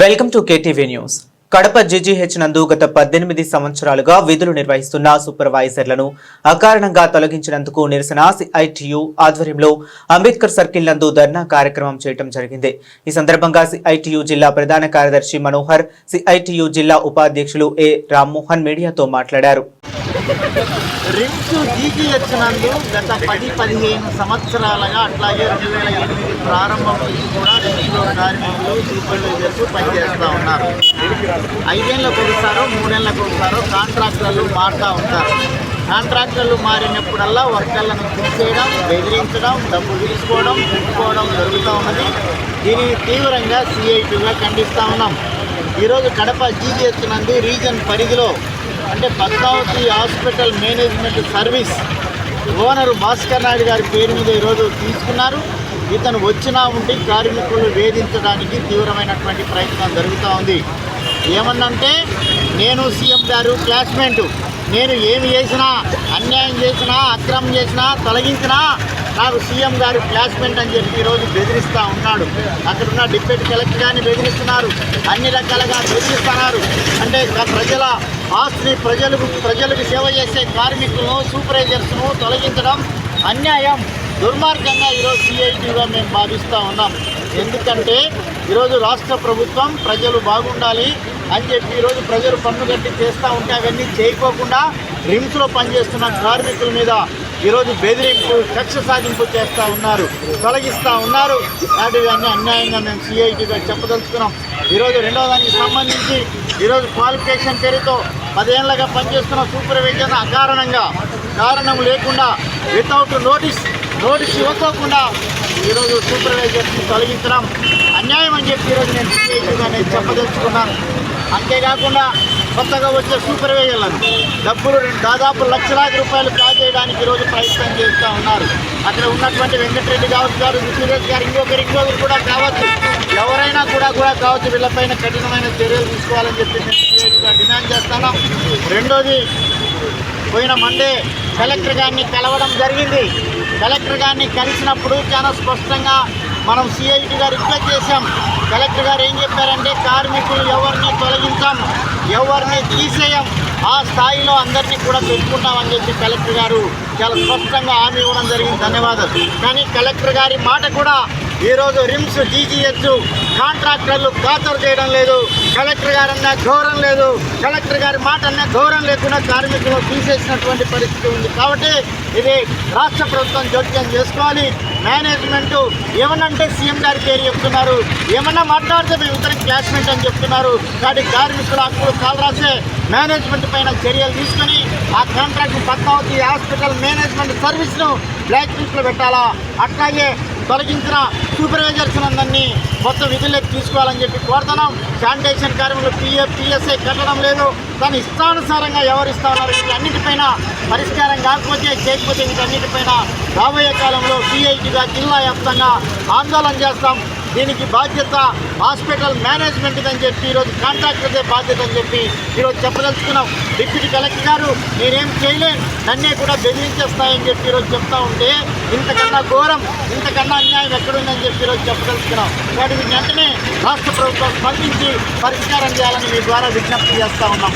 Welcome to KTV news. Kadapa GGH నందు గత పద్దెనిమిది సంవత్సరాలుగా విధులు నిర్వహిస్తున్న సూపర్వైజర్లను అకారణంగా తొలగించినందుకు నిరసన సిఐటియు ఆధ్వర్యంలో అంబేద్కర్ సర్కిల్ నందు ధర్నా కార్యక్రమం చేయడం జరిగింది. ఈ సందర్భంగా సిఐటియు జిల్లా ప్రధాన కార్యదర్శి మనోహర్ సిఐటియు జిల్లా ఉపాధ్యక్షులు ఏ రామ్మోహన్ మీడియాతో మాట్లాడారు. రిమ్స్ జీజీహెచ్ వచ్చినందు గత పది పదిహేను సంవత్సరాలుగా అట్లాగే రెండు వేల ఎనిమిది ప్రారంభం నుంచి కూడా రిమ్స్లో కార్మికులు సూపర్వైజర్స్ పనిచేస్తూ ఉన్నారు. ఐదేళ్ళకు ఒకసారో మూడేళ్ళకు ఒకసారో కాంట్రాక్టర్లు మారుతూ ఉంటారు. కాంట్రాక్టర్లు మారినప్పుడల్లా వర్కర్లను తీసేయడం బెదిరించడం డబ్బు తీసుకోవడం పెట్టుకోవడం జరుగుతూ ఉన్నది. దీనిని తీవ్రంగా సిఐటీగా ఖండిస్తూ ఉన్నాం. ఈరోజు కడప జీజీహెచ్ నందు రీజన్ పరిధిలో అంటే Padmavati hospital management service owner Bhaskar Naidu గారి పేరు మీద ఈరోజు తీసుకున్నారు. ఇతను వచ్చినా ఉంటే కార్మికులు వేధించడానికి తీవ్రమైనటువంటి ప్రయత్నం జరుగుతూ ఉంది. ఏమన్నంటే నేను సీఎం గారు క్లాస్మేట్ నేను ఏమి చేసినా అన్యాయం చేసినా అక్రమం చేసినా తొలగించినా నాకు సీఎం గారు క్లాస్మేట్ అని చెప్పి ఈరోజు బెదిరిస్తూ ఉన్నాడు. అక్కడ ఉన్న డిప్యూటీ కలెక్టర్ గారిని బెదిరిస్తున్నారు. అన్ని రకాలుగా బెదిరిస్తున్నారు. అంటే ప్రజల ఆస్తిని ప్రజలకు ప్రజలకు సేవ చేసే కార్మికులను సూపర్వైజర్స్ను తొలగించడం అన్యాయం. దుర్మార్గంగా ఈరోజు సిఐటిగా మేము భావిస్తూ ఉన్నాం. ఎందుకంటే ఈరోజు రాష్ట్ర ప్రభుత్వం ప్రజలు బాగుండాలి అని చెప్పి ఈరోజు ప్రజలు పన్ను కట్టి చేస్తూ ఉంటే అవన్నీ చేయకోకుండా రిమ్స్లో పనిచేస్తున్న కార్మికుల మీద ఈరోజు బెదిరింపు కక్ష సాధింపు చేస్తూ ఉన్నారు తొలగిస్తూ ఉన్నారు. వాటివన్నీ అన్యాయంగా మేము సిఐటిగా చెప్పదలుచుకున్నాం. ఈరోజు రెండవ దానికి సంబంధించి ఈరోజు క్వాలిఫికేషన్ పేరుతో పదేళ్ళుగా పనిచేస్తున్న సూపర్వైజర్ అకారణంగా కారణం లేకుండా వితౌట్ నోటీస్ నోటీస్ ఇవ్వకోకుండా ఈరోజు సూపర్వైజర్స్ని తొలగించడం అన్యాయం అని చెప్పి ఈరోజు నేను నేను చెప్పదలుచుకున్నాను. అంతేకాకుండా కొత్తగా వచ్చే సూపర్వైజర్లను డబ్బులు రెండు- దాదాపు లక్షలాది రూపాయలు కాజేయడానికి ఈరోజు ప్రయత్నం చేస్తూ ఉన్నారు. అక్కడ ఉన్నటువంటి వెంకటరెడ్డి కావచ్చు గారు సురేష్ గారు ఇంకొకరు ఇంకొకరు కూడా కావచ్చు. ఎవరైనా కూడా కూడా కావచ్చు వీళ్ళపైన కఠినమైన చర్యలు తీసుకోవాలని చెప్పి మేము డిమాండ్ చేస్తాను. రెండోది పోయిన మండే కలెక్టర్ గారిని కలవడం జరిగింది. కలెక్టర్ గారిని కలిసినప్పుడు చాలా స్పష్టంగా మనం సిఐటిగా రిక్వెస్ట్ చేశాం. కలెక్టర్ గారు ఏం చెప్పారంటే కార్మికులు ఎవరిని తొలగించాం ఎవరిని తీసేయం ఆ స్థాయిలో అందరినీ కూడా పెట్టుకుంటామని చెప్పి కలెక్టర్ గారు చాలా స్పష్టంగా హామీ ఇవ్వడం జరిగింది. ధన్యవాదాలు. కానీ కలెక్టర్ గారి మాట కూడా ఈరోజు రిమ్స్ జీజీహెచ్ కాంట్రాక్టర్లు ఖాతరు చేయడం లేదు. కలెక్టర్ గారు అన్న గౌరవం లేదు. కలెక్టర్ గారి మాట అన్న గౌరవం లేకుండా కార్మికులు తీసేసినటువంటి పరిస్థితి ఉంది. కాబట్టి ఇది రాష్ట్ర ప్రభుత్వం జోక్యం చేసుకోవాలి. మేనేజ్మెంట్ ఏమనంటే సీఎం గారి పేరు చెప్తున్నారు. ఏమన్నా మాట్లాడితే మేము ఇతర క్లాస్మేట్ అని చెప్తున్నారు. కాబట్టి కార్మికుల హక్కులు కాలరాసే మేనేజ్మెంట్ పైన చర్యలు తీసుకొని ఆ కాంట్రాక్ట్ పద్మావతి హాస్పిటల్ మేనేజ్మెంట్ సర్వీస్ను బ్లాక్ లిస్ట్లో పెట్టాలా? అట్లాగే తొలగించిన సూపర్వైజర్స్ అందరినీ మొత్తం విధుల్లోకి తీసుకోవాలని చెప్పి కోరుతున్నాం. శానిటేషన్ కార్మికులు పిఎఫ్ పిఎస్ఐ కట్టడం లేదు. దాని ఇష్టానుసారంగా ఎవరిస్తా ఉన్నారు. వీటన్నిటిపైన పరిష్కారం కాకపోతే చేయకపోతే వీటన్నిటిపైన రాబోయే కాలంలో పిఐటిగా జిల్లా వ్యాప్తంగా ఆందోళన చేస్తాం. దీనికి బాధ్యత హాస్పిటల్ మేనేజ్మెంట్ అని చెప్పి ఈరోజు కాంట్రాక్టర్దే బాధ్యత అని చెప్పి ఈరోజు చెప్పదలుచుకున్నాం. డిప్యూటీ కలెక్టర్ గారు నేనేం చేయలేను. నన్నే కూడా బెదిరించేస్తాయని చెప్పి ఈరోజు చెప్తా ఉంటే ఇంతకన్నా ఘోరం ఇంతకన్నా అన్యాయం ఎక్కడుందని చెప్పి ఈరోజు చెప్పదలుచుకున్నాం. వాటికి వెంటనే రాష్ట్ర ప్రభుత్వం స్పందించి పరిష్కారం చేయాలని మీ ద్వారా విజ్ఞప్తి చేస్తా ఉన్నాం.